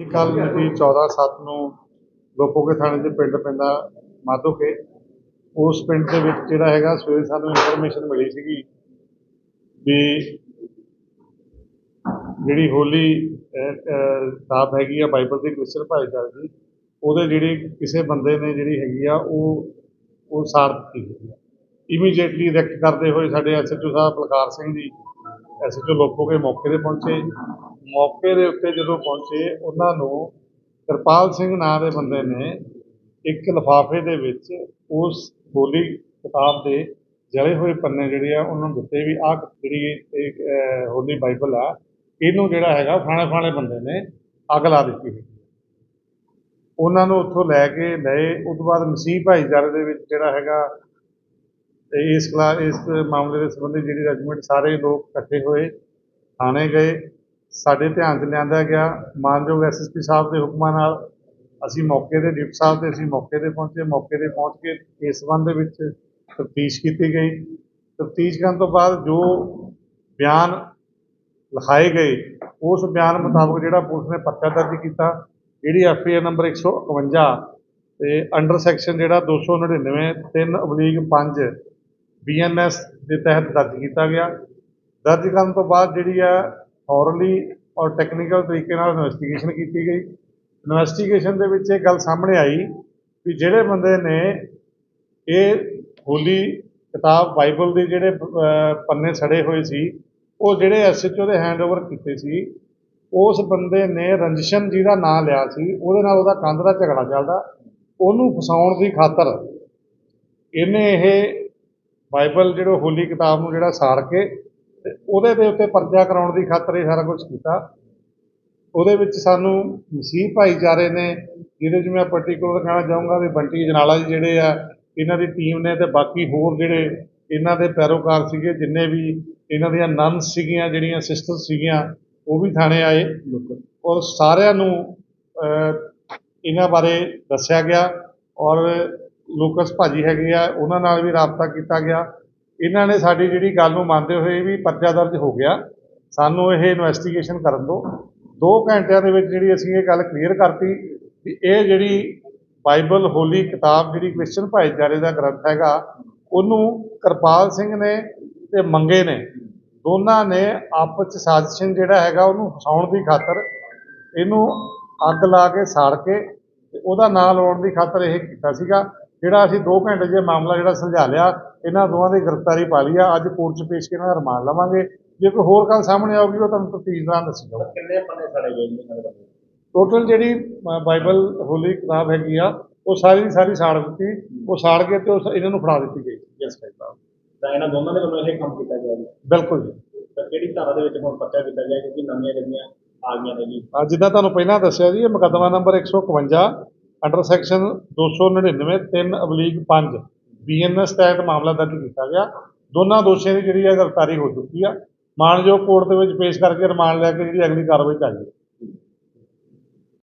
ਇਹ ਕੱਲ ਮਿਤੀ 14/7 ਨੂੰ ਲੋਪੋਕੇ ਥਾਣੇ ਦੇ ਪਿੰਡ ਪੈਂਦਾ ਮਾਧੋਕੇ। ਉਸ ਪਿੰਡ ਦੇ ਵਿੱਚ ਜਿਹੜਾ ਹੈਗਾ ਸਵੇਰੇ ਸਾਨੂੰ ਇਨਫੋਰਮੇਸ਼ਨ ਮਿਲੀ ਸੀਗੀ ਵੀ ਜਿਹੜੀ ਹੋਲੀ ਅਹ, ਹੈਗੀ ਆ ਬਾਈਬਲ ਦੀ ਕ੍ਰਿਸਚਨ ਭਾਈਚਾਰੇ ਦੀ ਉਹਦੇ ਜਿਹੜੀ ਕਿਸੇ ਬੰਦੇ ਨੇ ਜਿਹੜੀ ਹੈਗੀ ਆ ਉਹ ਉਹ ਸਾੜ ਦਿੱਤੀ ਹੈਗੀ ਆ। ਇਮੀਡੀਏਟਲੀ ਰਿਐਕਟ ਕਰਦੇ ਹੋਏ ਸਾਡੇ ਐਸਐਚਓ ਸਾਹਿਬ ਬਲਕਾਰ ਸਿੰਘ ਜੀ ਐਸਐਚਓ ਲੋਪੋਕੇ ਮੌਕੇ ਤੇ ਪਹੁੰਚੇ। ਮੌਕੇ ਦੇ ਉੱਤੇ ਜਦੋਂ ਪਹੁੰਚੇ, ਉਹਨਾਂ ਨੂੰ ਕਿਰਪਾਲ ਸਿੰਘ ਨਾਂ ਦੇ ਬੰਦੇ ਨੇ ਇੱਕ ਲਿਫਾਫੇ ਦੇ ਵਿੱਚ ਉਸ ਬੋਲੀ ਕਿਤਾਬ ਦੇ ਜਲੇ ਹੋਏ ਪੰਨੇ ਜਿਹੜੇ ਆ, ਉਹਨਾਂ ਨੂੰ ਦਿੱਤੇ ਵੀ ਆਹ ਜਿਹੜੀ ਇਹ ਹੋਲੀ ਬਾਈਬਲ ਆ, ਇਹਨੂੰ ਜਿਹੜਾ ਹੈਗਾ ਫਾਣੇ ਫਾਣੇ ਬੰਦੇ ਨੇ ਅੱਗ ਲਾ ਦਿੱਤੀ ਸੀ ਉਹਨਾਂ ਨੂੰ ਉੱਥੋਂ ਲੈ ਕੇ ਲਏ, ਉਸ ਤੋਂ ਬਾਅਦ ਮਸੀਹ ਭਾਈਚਾਰੇ ਦੇ ਵਿੱਚ ਜਿਹੜਾ ਹੈਗਾ ਇਸ ਕਲਾ ਇਸ ਮਾਮਲੇ ਦੇ ਸੰਬੰਧੀ ਜਿਹੜੀ ਰੈਜੀਮੈਂਟ ਸਾਰੇ ਲੋਕ ਇਕੱਠੇ ਹੋਏ, ਥਾਣੇ ਗਏ ਸਾਡੇ ਧਿਆਨ 'ਚ ਲਿਆਂਦਾ ਗਿਆ ਮਾਨਯੋਗ ਐਸਐਸਪੀ ਸਾਹਿਬ ਦੇ ਹੁਕਮਾਂ ਨਾਲ ਅਸੀਂ ਮੌਕੇ ਤੇ, ਡਿਪਟੀ ਸਾਹਿਬ ਤੇ ਅਸੀਂ ਮੌਕੇ ਤੇ ਪਹੁੰਚੇ। ਮੌਕੇ ਤੇ ਪਹੁੰਚ ਕੇ ਇਸ ਸੰਬੰਧ ਦੇ ਵਿੱਚ ਤਫਤੀਸ਼ ਕੀਤੀ ਗਈ। ਤਫਤੀਸ਼ ਕਰਨ ਤੋਂ ਬਾਅਦ ਜੋ ਬਿਆਨ ਲਿਖਾਏ ਗਏ, ਉਸ ਬਿਆਨ ਮੁਤਾਬਕ ਜਿਹੜਾ ਪੁਲਿਸ ਨੇ ਪਰਚਾ ਦਰਜ ਕੀਤਾ, ਜਿਹੜੀ ਐਫਆਈਆਰ ਨੰਬਰ 151 ਤੇ ਅੰਡਰ ਸੈਕਸ਼ਨ ਜਿਹੜਾ 299 3 5 ਬੀਐਨਐਸ ਦੇ ਤਹਿਤ ਦਰਜ ਕੀਤਾ ਗਿਆ। ਦਰਜ ਕਰਨ ਤੋਂ ਬਾਅਦ ਜਿਹੜੀ ਆ ਥੋਰਲੀ ਔਰ ਟੈਕਨੀਕਲ ਤਰੀਕੇ ਨਾਲ ਇਨਵੈਸਟੀਗੇਸ਼ਨ ਕੀਤੀ ਗਈ। ਇਨਵੈਸਟੀਗੇਸ਼ਨ ਦੇ ਵਿੱਚ ਇਹ ਗੱਲ ਸਾਹਮਣੇ ਆਈ ਵੀ ਜਿਹੜੇ ਬੰਦੇ ਨੇ ਇਹ ਹੋਲੀ ਕਿਤਾਬ ਬਾਈਬਲ ਦੇ ਜਿਹੜੇ ਪੰਨੇ ਸੜੇ ਹੋਏ ਸੀ, ਉਹ ਜਿਹੜੇ ਐਸਐਚਓ ਦੇ ਹੈਂਡਓਵਰ ਕੀਤੇ ਸੀ, ਉਸ ਬੰਦੇ ਨੇ ਰੰਜਸ਼ਨ ਜੀ ਦਾ ਨਾਂ ਲਿਆ ਸੀ, ਉਹਦੇ ਨਾਲ ਉਹਦਾ ਕੰਧ ਦਾ ਝਗੜਾ ਚੱਲਦਾ। ਉਹਨੂੰ ਫਸਾਉਣ ਦੀ ਖਾਤਰ ਇਹਨੇ ਇਹ ਬਾਈਬਲ ਜਿਹੜਾ ਹੋਲੀ ਕਿਤਾਬ ਨੂੰ ਜਿਹੜਾ ਸਾੜ ਕੇ ਤੇ ਉਹਦੇ ਦੇ ਉੱਤੇ ਪਰਚਾ ਕਰਾਉਣ ਦੀ ਖਾਤਰ ਇਹ ਸਾਰਾ ਕੁਝ ਕੀਤਾ। ਉਹਦੇ ਵਿੱਚ ਸਾਨੂੰ ਮਸੀਹ ਭਾਈਚਾਰੇ ਨੇ, ਜਿਹਦੇ 'ਚ ਮੈਂ ਪਾਰਟਿਕੂਲਰ ਕਹਿਣਾ ਚਾਹੂੰਗਾ ਵੀ ਬੰਟੀ ਜਨਾਲਾ ਜੀ ਜਿਹੜੇ ਆ, ਇਹਨਾਂ ਦੀ ਟੀਮ ਨੇ ਤੇ ਬਾਕੀ ਹੋਰ ਜਿਹੜੇ ਇਹਨਾਂ ਦੇ ਪੈਰੋਕਾਰ ਸੀਗੇ, ਜਿੰਨੇ ਵੀ ਇਹਨਾਂ ਦੀਆਂ ਨਨਸ ਸੀਗੀਆਂ, ਜਿਹੜੀਆਂ ਸਿਸਟਰ ਸੀਗੀਆਂ, ਉਹ ਵੀ ਥਾਣੇ ਆਏ। ਔਰ ਸਾਰਿਆਂ ਨੂੰ ਇਹਨਾਂ ਬਾਰੇ ਦੱਸਿਆ ਗਿਆ। ਔਰ ਲੋਕਸ ਭਾਜੀ ਹੈਗੇ ਆ, ਉਹਨਾਂ ਨਾਲ ਵੀ ਰਾਬਤਾ ਕੀਤਾ ਗਿਆ। ਇਹਨਾਂ ਨੇ ਸਾਡੀ ਜਿਹੜੀ ਗੱਲ ਨੂੰ ਮੰਨਦੇ ਹੋਏ ਵੀ ਪਰਚਾ ਦਰਜ ਹੋ ਗਿਆ। ਸਾਨੂੰ ਇਹ ਇਨਵੈਸਟੀਗੇਸ਼ਨ ਕਰਨ ਦਿਓ। 2 ਘੰਟਿਆਂ ਦੇ ਵਿੱਚ ਜਿਹੜੀ ਅਸੀਂ ਇਹ ਗੱਲ ਕਲੀਅਰ ਕਰਤੀ ਵੀ ਇਹ ਜਿਹੜੀ ਬਾਈਬਲ ਹੋਲੀ ਕਿਤਾਬ ਜਿਹੜੀ ਕ੍ਰਿਸਚਨ ਭਾਈਚਾਰੇ ਦਾ ਗ੍ਰੰਥ ਹੈਗਾ, ਉਹਨੂੰ ਕਿਰਪਾਲ ਸਿੰਘ ਨੇ ਤੇ ਮੰਗੇ ਨੇ। ਦੋਨਾਂ ਨੇ ਆਪਸ ਚ ਸਾਜ਼ਿਸ਼ ਜਿਹੜਾ ਹੈਗਾ ਉਹਨੂੰ ਫਸਾਉਣ ਦੀ ਖਾਤਰ ਇਹਨੂੰ ਅੱਗ ਲਾ ਕੇ ਸਾੜ ਕੇ ਤੇ ਉਹਦਾ ਨਾਂ ਲਾਉਣ ਦੀ ਖਾਤਰ ਇਹ ਕੀਤਾ ਸੀਗਾ। ਜਿਹੜਾ ਅਸੀਂ 2 ਘੰਟੇ 'ਚ ਇਹ ਮਾਮਲਾ ਜਿਹੜਾ ਸੁਲਝਾ ਲਿਆ ਇਹਨਾਂ ਦੋਵਾਂ ਦੀ ਗ੍ਰਿਫਤਾਰੀ ਪਾ ਲਈ ਆ ਅੱਜ ਕੋਰਟ 'ਚ ਪੇਸ਼ ਕੇ ਇਹਨਾਂ ਦਾ ਰਿਮਾਂਡ ਲਵਾਂਗੇ। ਜੇ ਕੋਈ ਹੋਰ ਗੱਲ ਸਾਹਮਣੇ ਆਊਗੀ ਉਹ ਤੁਹਾਨੂੰ ਤਫਤੀਸ਼ ਦੌਰਾਨ ਦੱਸੀ ਜਾਊਗੀ ਕਿੰਨੇ ਪੰਨੇ ਸੜੇ ਗਏ ਜੀ ਦੇ ਟੋਟਲ ਜਿਹੜੀ ਬਾਈਬਲ ਹੋਲੀ ਕਿਤਾਬ ਹੈਗੀ ਆ ਉਹ ਸਾਰੀ ਦੀ ਸਾਰੀ ਸਾੜ ਦਿੱਤੀ। ਉਹ ਸਾੜ ਕੇ ਤੇ ਉਸ ਇਹਨਾਂ ਨੂੰ ਫੜਾ ਦਿੱਤੀ ਗਈ। ਇਸ ਕਿਤਾਬ ਤਾਂ ਇਹਨਾਂ ਦੋਨਾਂ ਦੇ ਵੱਲੋਂ ਇਹ ਕੰਮ ਕੀਤਾ ਗਿਆ ਜੀ? ਬਿਲਕੁਲ ਜੀ। ਤਾਂ ਕਿਹੜੀ ਧਾਰਾ ਦੇ ਵਿੱਚ ਹੁਣ ਪਰਚਾ ਕੀਤਾ ਗਿਆ ਕਿਉਂਕਿ ਨਵੀਆਂ ਜਿਹੜੀਆਂ ਆ ਗਈਆਂ ਨੇ ਜੀ? ਜਿੱਦਾਂ ਤੁਹਾਨੂੰ ਪਹਿਲਾਂ ਦੱਸਿਆ ਜੀ ਇਹ ਮੁਕੱਦਮਾ ਨੰਬਰ 151 ਅੰਡਰ ਸੈਕਸ਼ਨ 299 3 ਅਬਲੀਕ 5 ਬੀਐਨਐਸ ਤਹਿਤ ਮਾਮਲਾ ਦਰਜ ਕੀਤਾ ਗਿਆ। ਦੋਨਾਂ ਦੋਸ਼ੀਆਂ ਦੀ ਜਿਹੜੀ ਹੈ ਗ੍ਰਿਫਤਾਰੀ ਹੋ ਚੁੱਕੀ ਆ। ਮਾਨਯੋਗ ਕੋਰਟ ਦੇ ਵਿੱਚ ਪੇਸ਼ ਕਰਕੇ ਰਿਮਾਂਡ ਲੈ ਕੇ ਜਿਹੜੀ ਅਗਲੀ ਕਾਰਵਾਈ ਚੱਲ ਰਹੀ ਹੈ।